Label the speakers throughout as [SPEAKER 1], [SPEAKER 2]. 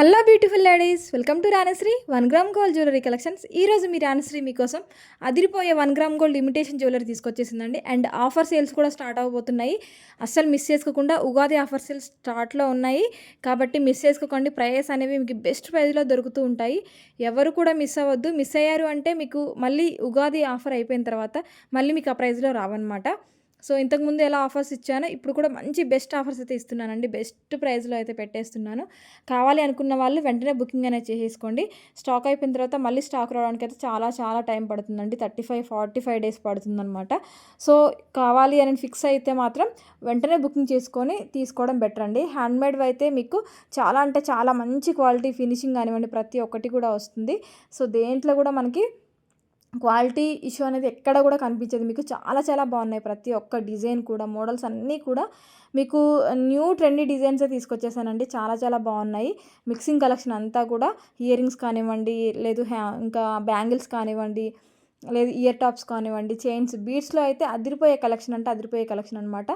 [SPEAKER 1] Hello beautiful ladies welcome to Ranasri one gram gold jewellery collections ఈ రోజు మీ రానశ్రీ మీకోసం అదిరిపోయే one gram gold limitation jewellery తీసుకొచ్చేసిందండి. And offer sales కూడా start అవబోతున్నాయి. అస్సలు మిస్ చేసుకోకుండా ఉగాది ఆఫర్ సేల్స్ స్టార్ట్లో ఉన్నాయి. కాబట్టి మిస్ చేసుకోకండి. ప్రైస్ అనేవి మీకు బెస్ట్ ప్రైస్లో దొరుకుతూ ఉంటాయి. ఎవరు కూడా మిస్ అవ్వద్దు. మిస్ అయ్యారు అంటే మీకు మళ్ళీ ఉగాది ఆఫర్ అయిపోయిన తర్వాత మళ్ళీ మీకు ఆ ప్రైస్లో రావన్నమాట. సో ఇంతకుముందు ఎలా ఆఫర్స్ ఇచ్చానో ఇప్పుడు కూడా మంచి బెస్ట్ ఆఫర్స్ అయితే ఇస్తున్నానండి. బెస్ట్ ప్రైస్లో అయితే పెట్టేస్తున్నాను. కావాలి అనుకున్న వాళ్ళు వెంటనే బుకింగ్ అనేది చేసేసుకోండి. స్టాక్ అయిపోయిన తర్వాత మళ్ళీ స్టాక్ రావడానికి అయితే చాలా చాలా టైం పడుతుందండి. Thirty five forty five days పడుతుందన్నమాట. So కావాలి అని ఫిక్స్ అయితే మాత్రం వెంటనే బుకింగ్ చేసుకొని తీసుకోవడం బెటర్ అండి. హ్యాండ్మేడ్ అయితే మీకు చాలా అంటే చాలా మంచి క్వాలిటీ ఫినిషింగ్ కానివ్వండి ప్రతి ఒక్కటి కూడా వస్తుంది. సో దేంట్లో కూడా మనకి క్వాలిటీ ఇష్యూ అనేది ఎక్కడ కూడా కనిపించదు. మీకు చాలా చాలా బాగున్నాయి ప్రతి ఒక్క డిజైన్ కూడా మోడల్స్ అన్నీ కూడా. మీకు న్యూ ట్రెండీ డిజైన్సే తీసుకొచ్చేసానండి. చాలా చాలా బాగున్నాయి. మిక్సింగ్ కలెక్షన్ అంతా కూడా ఇయర్ రింగ్స్ కానివ్వండి లేదు హ్యా ఇంకా బ్యాంగిల్స్ కానివ్వండి లేదు ఇయర్ టాప్స్ కానివ్వండి చైన్స్ బీడ్స్లో అయితే అదిరిపోయే కలెక్షన్ అంటే అదిరిపోయే కలెక్షన్ అనమాట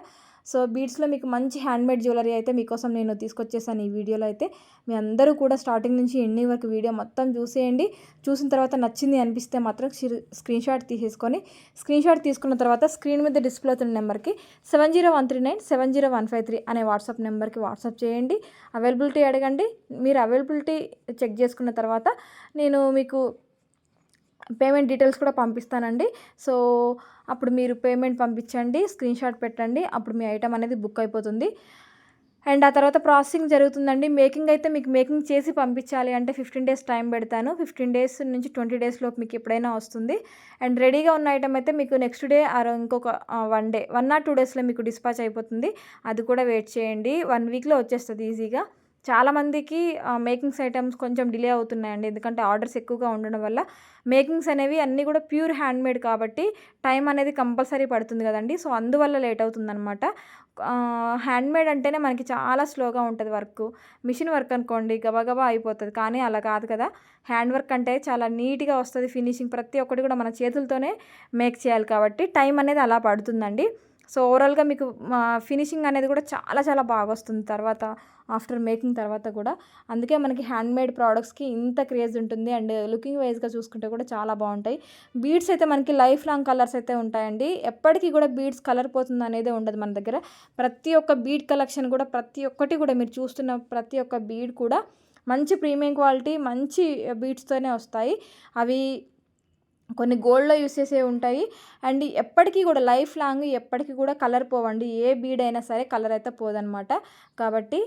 [SPEAKER 1] సో బీడ్స్లో మీకు మంచి హ్యాండ్మేడ్ జ్యువెలరీ అయితే మీకోసం నేను తీసుకొచ్చేసాను ఈ వీడియోలో అయితే. మీ అందరూ కూడా స్టార్టింగ్ నుంచి ఎండింగ్ వరకు వీడియో మొత్తం చూసేయండి. చూసిన తర్వాత నచ్చింది అనిపిస్తే మాత్రం స్క్రీన్ షాట్ తీసేసుకొని స్క్రీన్ షాట్ తీసుకున్న తర్వాత స్క్రీన్ మీద డిస్ప్లే అవుతున్న నెంబర్కి seven zero one three nine seven zero one five three అనే వాట్సాప్ నెంబర్కి వాట్సాప్ చేయండి. అవైలబిలిటీ అడగండి. మీరు అవైలబిలిటీ చెక్ చేసుకున్న తర్వాత నేను మీకు పేమెంట్ డీటెయిల్స్ కూడా పంపిస్తానండి. సో అప్పుడు మీరు పేమెంట్ పంపించండి స్క్రీన్ షాట్ పెట్టండి అప్పుడు మీ ఐటమ్ అనేది బుక్ అయిపోతుంది. అండ్ ఆ తర్వాత ప్రాసెసింగ్ జరుగుతుందండి. మేకింగ్ అయితే మీకు మేకింగ్ చేసి పంపించాలి అంటే ఫిఫ్టీన్ డేస్ టైం పెడతాను. ఫిఫ్టీన్ డేస్ నుంచి ట్వంటీ డేస్లోపు మీకు ఎప్పుడైనా వస్తుంది. అండ్ రెడీగా ఉన్న ఐటమ్ అయితే మీకు నెక్స్ట్ డే ఆర్ ఇంకొక one day one or two డేస్లో మీకు డిస్పాచ్ అయిపోతుంది. అది కూడా వెయిట్ చేయండి. వన్ వీక్లో వచ్చేస్తుంది ఈజీగా. చాలామందికి మేకింగ్స్ ఐటమ్స్ కొంచెం డిలే అవుతున్నాయండి. ఎందుకంటే ఆర్డర్స్ ఎక్కువగా ఉండడం వల్ల మేకింగ్స్ అనేవి అన్నీ కూడా ప్యూర్ హ్యాండ్మేడ్ కాబట్టి టైం అనేది కంపల్సరీ పడుతుంది కదండి. సో అందువల్ల లేట్ అవుతుందన్నమాట. హ్యాండ్మేడ్ అంటేనే మనకి చాలా స్లోగా ఉంటుంది వర్క్. మిషన్ వర్క్ అనుకోండి గబగబా అయిపోతుంది. కానీ అలా కాదు కదా. హ్యాండ్ వర్క్ అంటే చాలా నీట్గా వస్తుంది ఫినిషింగ్. ప్రతి ఒక్కటి కూడా మన చేతులతోనే మేక్ చేయాలి కాబట్టి టైం అనేది అలా పడుతుందండి. సో ఓవరాల్గా మీకు ఫినిషింగ్ అనేది కూడా చాలా చాలా బాగా వస్తుంది తర్వాత ఆఫ్టర్ మేకింగ్ తర్వాత కూడా. అందుకే మనకి హ్యాండ్మేడ్ ప్రోడక్ట్స్కి ఇంత క్రేజ్ ఉంటుంది. అండ్ లుకింగ్ వైజ్గా చూసుకుంటే కూడా చాలా బాగుంటాయి. బీడ్స్ అయితే మనకి లైఫ్ లాంగ్ కలర్స్ అయితే ఉంటాయండి. ఎప్పటికీ కూడా బీడ్స్ కలర్ పోతుంది అనేది ఉండదు మన దగ్గర. ప్రతి ఒక్క బీడ్ కలెక్షన్ కూడా ప్రతి ఒక్కటి కూడా మీరు చూస్తున్న ప్రతి ఒక్క బీడ్ కూడా మంచి ప్రీమియం క్వాలిటీ మంచి బీడ్స్తోనే వస్తాయి. అవి కొన్ని గోల్డ్లో యూస్ చేసే ఉంటాయి. అండ్ ఎప్పటికీ కూడా లైఫ్ లాంగ్ ఎప్పటికీ కూడా కలర్ పోవండి. ఏ బీడ్ అయినా సరే కలర్ అయితే పోదనమాట కాబట్టి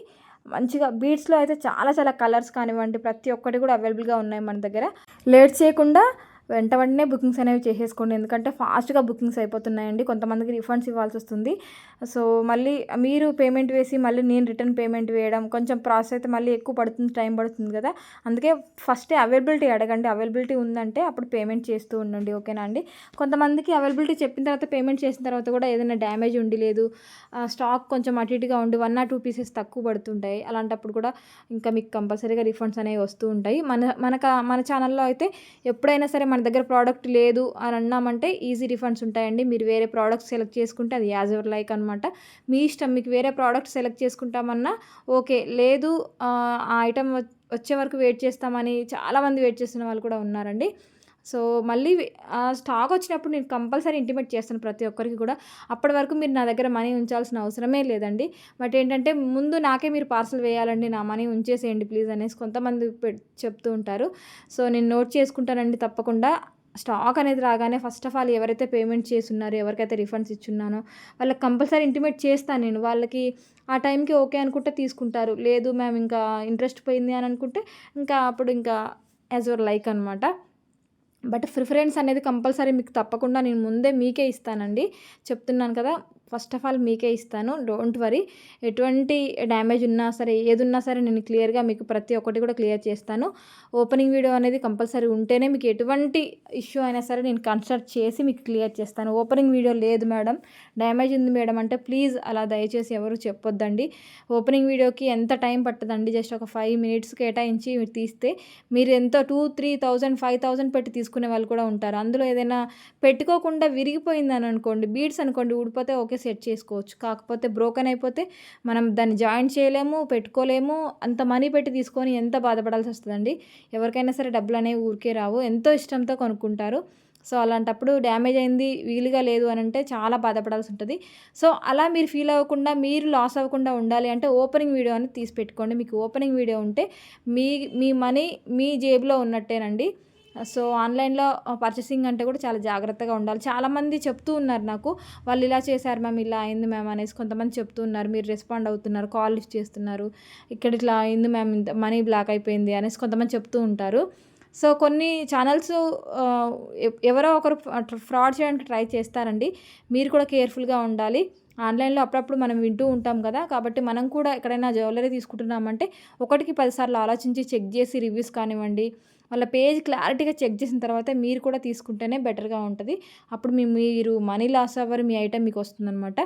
[SPEAKER 1] మంచిగా బీడ్స్లో అయితే చాలా చాలా కలర్స్ కానివ్వండి ప్రతి ఒక్కటి కూడా అవైలబుల్గా ఉన్నాయి మన దగ్గర. లేట్ చేయకుండా వెంట వెంటనే బుకింగ్స్ అనేవి చేసేసుకోండి. ఎందుకంటే ఫాస్ట్గా బుకింగ్స్ అయిపోతున్నాయండి. కొంతమందికి రిఫండ్స్ ఇవ్వాల్సి వస్తుంది. సో మళ్ళీ మీరు పేమెంట్ వేసి మళ్ళీ నేను రిటర్న్ పేమెంట్ వేయడం కొంచెం ప్రాసెస్ అయితే మళ్ళీ ఎక్కువ పడుతుంది టైం పడుతుంది కదా. అందుకే ఫస్టే అవైలబిలిటీ అడగండి. అవైలబిలిటీ ఉందంటే అప్పుడు పేమెంట్ చేస్తూ ఉండండి. ఓకేనా అండి? కొంతమందికి అవైలబిలిటీ చెప్పిన తర్వాత పేమెంట్ చేసిన తర్వాత కూడా ఏదైనా డ్యామేజ్ ఉండి లేదు. స్టాక్ కొంచెం అటు ఇటుగా ఉండి వన్ ఆర్ టూ పీసెస్ తక్కువ పడుతుంటాయి. అలాంటప్పుడు కూడా ఇంకా మీకు కంపల్సరీగా రిఫండ్స్ అనేవి వస్తూ ఉంటాయి. మన మనకు మన ఛానల్లో అయితే ఎప్పుడైనా సరే మన దగ్గర ప్రోడక్ట్ లేదు అని అన్నామంటే ఈజీ రిఫండ్స్ ఉంటాయండి. మీరు వేరే ప్రోడక్ట్స్ సెలెక్ట్ చేసుకుంటే అది యాజ్ ఎవర్ లైక్ అనమాట మీ ఇష్టం మీకు వేరే ప్రోడక్ట్ సెలెక్ట్ చేసుకుంటామన్నా ఓకే. లేదు ఆ ఐటమ్ వచ్చే వరకు వెయిట్ చేస్తామని చాలామంది వెయిట్ చేస్తున్న వాళ్ళు కూడా ఉన్నారండి. సో మళ్ళీ స్టాక్ వచ్చినప్పుడు నేను కంపల్సరీ ఇంటిమేట్ చేస్తాను ప్రతి ఒక్కరికి కూడా. అప్పటి వరకు మీరు నా దగ్గర మనీ ఉంచాల్సిన అవసరమే లేదండి. బట్ ఏంటంటే ముందు నాకే మీరు పార్సల్ వేయాలండి నా మనీ ఉంచేసేయండి ప్లీజ్ అనేసి కొంతమంది చెప్తూ ఉంటారు. సో నేను నోట్ చేసుకుంటానండి తప్పకుండా. స్టాక్ అనేది రాగానే ఫస్ట్ ఆఫ్ ఆల్ ఎవరైతే పేమెంట్ చేస్తున్నారో ఎవరికైతే రిఫండ్స్ ఇచ్చున్నానో వాళ్ళకి కంపల్సరీ ఇంటిమేట్ చేస్తాను నేను. వాళ్ళకి ఆ టైంకి ఓకే అనుకుంటే తీసుకుంటారు. లేదు మేము ఇంకా ఇంట్రెస్ట్ పోయింది అని అనుకుంటే ఇంకా అప్పుడు ఇంకా యాజ్ యువర్ లైక్ అనమాట బట్ ప్రిఫరెన్స్ అనేది కంపల్సరీ మీకు తప్పకుండా నేను ముందే మీకే ఇస్తానండి. చెప్తున్నాను కదా ఫస్ట్ ఆఫ్ ఆల్ మీకే ఇస్తాను. Don't worry. ఎటువంటి డ్యామేజ్ ఉన్నా సరే ఏది ఉన్నా సరే నేను క్లియర్గా మీకు ప్రతి ఒక్కటి కూడా క్లియర్ చేస్తాను. ఓపెనింగ్ వీడియో అనేది కంపల్సరీ ఉంటేనే మీకు ఎటువంటి ఇష్యూ అయినా సరే నేను కన్సల్ట్ చేసి మీకు క్లియర్ చేస్తాను. ఓపెనింగ్ వీడియో లేదు మేడం. డ్యామేజ్ ఉంది మేడం అంటే ప్లీజ్ అలా దయచేసి ఎవరు చెప్పొద్దండి. ఓపెనింగ్ వీడియోకి ఎంత టైం పట్టదండి? జస్ట్ ఒక ఫైవ్ మినిట్స్ కేటాయించి తీస్తే మీరు ఎంతో two three thousand five thousand పెట్టి తీసుకునే వాళ్ళు కూడా ఉంటారు. అందులో ఏదైనా పెట్టుకోకుండా విరిగిపోయిందని అనుకోండి బీడ్స్ అనుకోండి ఊడిపోతే ఓకే హ్యాపీగా సెట్ చేసుకోవచ్చు. కాకపోతే బ్రోకన్ అయిపోతే మనం దాన్ని జాయిన్ చేయలేము పెట్టుకోలేము. అంత మనీ పెట్టి తీసుకొని ఎంత బాధపడాల్సి వస్తుందండి? ఎవరికైనా సరే డబ్బులు అనేవి ఊరికే రావు. ఎంతో ఇష్టంతో కొనుక్కుంటారు. సో అలాంటప్పుడు డ్యామేజ్ అయింది వీలుగా లేదు అని అంటే చాలా బాధపడాల్సి ఉంటుంది. సో అలా మీరు ఫీల్ అవ్వకుండా మీరు లాస్ అవ్వకుండా ఉండాలి అంటే ఓపెనింగ్ వీడియో అనేది తీసి పెట్టుకోండి. మీకు ఓపెనింగ్ వీడియో ఉంటే మీ మీ మనీ మీ జేబులో ఉన్నట్టేనండి. సో ఆన్లైన్లో పర్చేసింగ్ అంటే కూడా చాలా జాగ్రత్తగా ఉండాలి. చాలామంది చెప్తూ ఉన్నారు నాకు వాళ్ళు ఇలా చేశారు మ్యామ్ ఇలా అయింది మ్యామ్ అనేసి కొంతమంది చెప్తూ ఉన్నారు. మీరు రెస్పాండ్ అవుతున్నారు కాల్ లిఫ్ట్ చేస్తున్నారు ఇక్కడ ఇట్లా అయింది మ్యామ్ ఇంత మనీ బ్లాక్ అయిపోయింది అనేసి కొంతమంది చెప్తూ ఉంటారు. సో కొన్ని ఛానల్స్ ఎవరో ఒకరు ఫ్రాడ్ చేయడానికి ట్రై చేస్తారండి. మీరు కూడా కేర్ఫుల్గా ఉండాలి. ఆన్లైన్లో అప్పుడప్పుడు మనం వింటూ ఉంటాం కదా. కాబట్టి మనం కూడా ఎక్కడైనా జ్యువెలరీ తీసుకుంటున్నామంటే ఒకటికి పదిసార్లు ఆలోచించి చెక్ చేసి రివ్యూస్ కానివ్వండి వాళ్ళ పేజ్ క్లారిటీగా చెక్ చేసిన తర్వాత మీరు కూడా తీసుకుంటేనే బెటర్గా ఉంటుంది. అప్పుడు మీ మీరు మనీ లాస్ అవ్వరు మీ ఐటెం మీకు వస్తుందన్నమాట.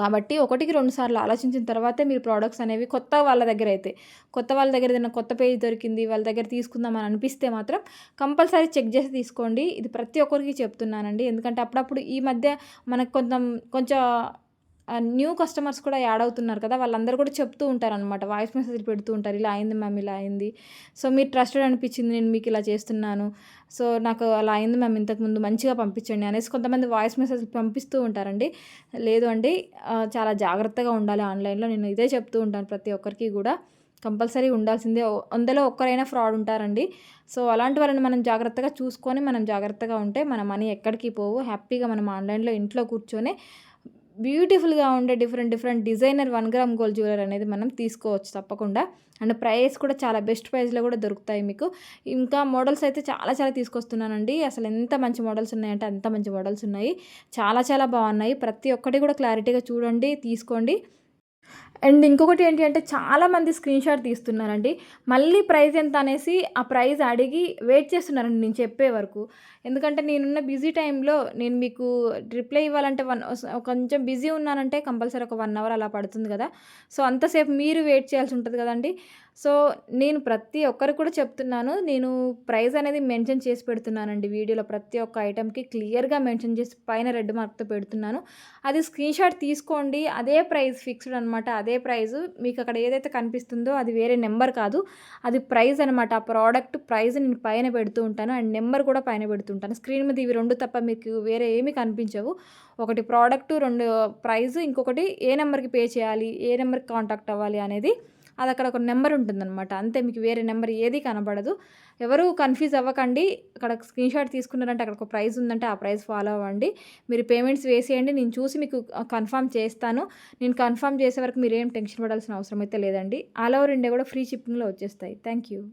[SPEAKER 1] కాబట్టి ఒకటికి రెండు సార్లు ఆలోచించిన తర్వాతే మీరు ప్రోడక్ట్స్ అనేవి కొత్త వాళ్ళ దగ్గర అయితే కొత్త వాళ్ళ దగ్గర ఏదైనా కొత్త పేజ్ దొరికింది వాళ్ళ దగ్గర తీసుకుందామని అనిపిస్తే మాత్రం కంపల్సరీ చెక్ చేసి తీసుకోండి. ఇది ప్రతి ఒక్కరికి చెప్తున్నానండి. ఎందుకంటే అప్పుడప్పుడు ఈ మధ్య మనకు కొంచెం కొంచెం న్యూ కస్టమర్స్ కూడా యాడ్ అవుతున్నారు కదా వాళ్ళందరూ కూడా చెప్తూ ఉంటారు అనమాట వాయిస్ మెసేజ్ పెడుతూ ఉంటారు ఇలా అయింది మ్యామ్ ఇలా అయింది. సో మీరు ట్రస్టెడ్ అనిపించింది నేను మీకు ఇలా చేస్తున్నాను. సో నాకు అలా అయింది మ్యామ్ ఇంతకుముందు మంచిగా పంపించండి అనేసి కొంతమంది వాయిస్ మెసేజ్ పంపిస్తూ ఉంటారండి. లేదు అండి చాలా జాగ్రత్తగా ఉండాలి ఆన్లైన్లో. నేను ఇదే చెప్తూ ఉంటాను ప్రతి ఒక్కరికి కూడా. కంపల్సరీ ఉండాల్సిందే. అందులో ఒక్కరైనా ఫ్రాడ్ ఉంటారండి. సో అలాంటి వాళ్ళని మనం జాగ్రత్తగా చూసుకొని మనం జాగ్రత్తగా ఉంటే మన మనీ ఎక్కడికి పోవు. హ్యాపీగా మనం ఆన్లైన్లో ఇంట్లో కూర్చొని బ్యూటిఫుల్గా ఉండే different different designer one gram gold jewellery అనేది మనం తీసుకోవచ్చు తప్పకుండా. అండ్ ప్రైస్ కూడా చాలా బెస్ట్ ప్రైస్లో కూడా దొరుకుతాయి మీకు. ఇంకా మోడల్స్ అయితే చాలా చాలా తీసుకొస్తున్నానండి. అసలు ఎంత మంచి మోడల్స్ ఉన్నాయంటే అంత మంచి మోడల్స్ ఉన్నాయి. చాలా చాలా బాగున్నాయి. ప్రతి ఒక్కటి కూడా క్లారిటీగా చూడండి తీసుకోండి. అండ్ ఇంకొకటి ఏంటి అంటే చాలామంది స్క్రీన్ షాట్ తీస్తున్నారండి. మళ్ళీ ప్రైస్ ఎంత అనేసి ఆ ప్రైస్ అడిగి వెయిట్ చేస్తున్నారండి నేను చెప్పే వరకు. ఎందుకంటే నేనున్న బిజీ టైంలో నేను మీకు రిప్లై ఇవ్వాలంటే వన్ కొంచెం బిజీ ఉన్నానంటే కంపల్సరీ ఒక వన్ అవర్ అలా పడుతుంది కదా. సో అంతసేపు మీరు వెయిట్ చేయాల్సి ఉంటుంది కదండి. సో నేను ప్రతి ఒక్కరికి కూడా చెప్తున్నాను నేను ప్రైస్ అనేది మెన్షన్ చేసి పెడుతున్నానండి వీడియోలో ప్రతి ఒక్క ఐటెంకి క్లియర్గా మెన్షన్ చేసి పైన రెడ్ మార్క్తో పెడుతున్నాను. అది స్క్రీన్ షాట్ తీసుకోండి అదే ప్రైస్ ఫిక్స్డ్ అనమాట అదే ప్రైస్ మీకు అక్కడ ఏదైతే కనిపిస్తుందో అది వేరే నెంబర్ కాదు అది ప్రైస్ అనమాట ఆ ప్రోడక్ట్ ప్రైస్ నేను పైన పెడుతూ ఉంటాను అండ్ నెంబర్ కూడా పైన పెడుతుంటాను స్క్రీన్ మీద ఇవి రెండు తప్ప మీకు వేరే ఏమీ కనిపించవు. ఒకటి ప్రోడక్ట్ రెండు ప్రైస్ ఇంకొకటి ఏ నెంబర్కి పే చేయాలి ఏ నెంబర్కి కాంటాక్ట్ అవ్వాలి అనేది అది అక్కడ ఒక నెంబర్ ఉంటుందన్నమాట. అంతే మీకు వేరే నెంబర్ ఏది కనబడదు. ఎవరు కన్ఫ్యూజ్ అవ్వకండి. అక్కడ స్క్రీన్ షాట్ తీసుకున్నారంటే అక్కడ ఒక ప్రైజ్ ఉందంటే ఆ ప్రైస్ ఫాలో అవ్వండి. మీరు పేమెంట్స్ వేసేయండి. నేను చూసి మీకు కన్ఫర్మ్ చేస్తాను. నేను కన్ఫర్మ్ చేసే వరకు మీరు ఏం టెన్షన్ పడాల్సిన అవసరం అయితే లేదండి. ఆల్ ఓవర్ ఇండియా కూడా ఫ్రీ షిప్పింగ్లో వచ్చేస్తాయి. Thank you.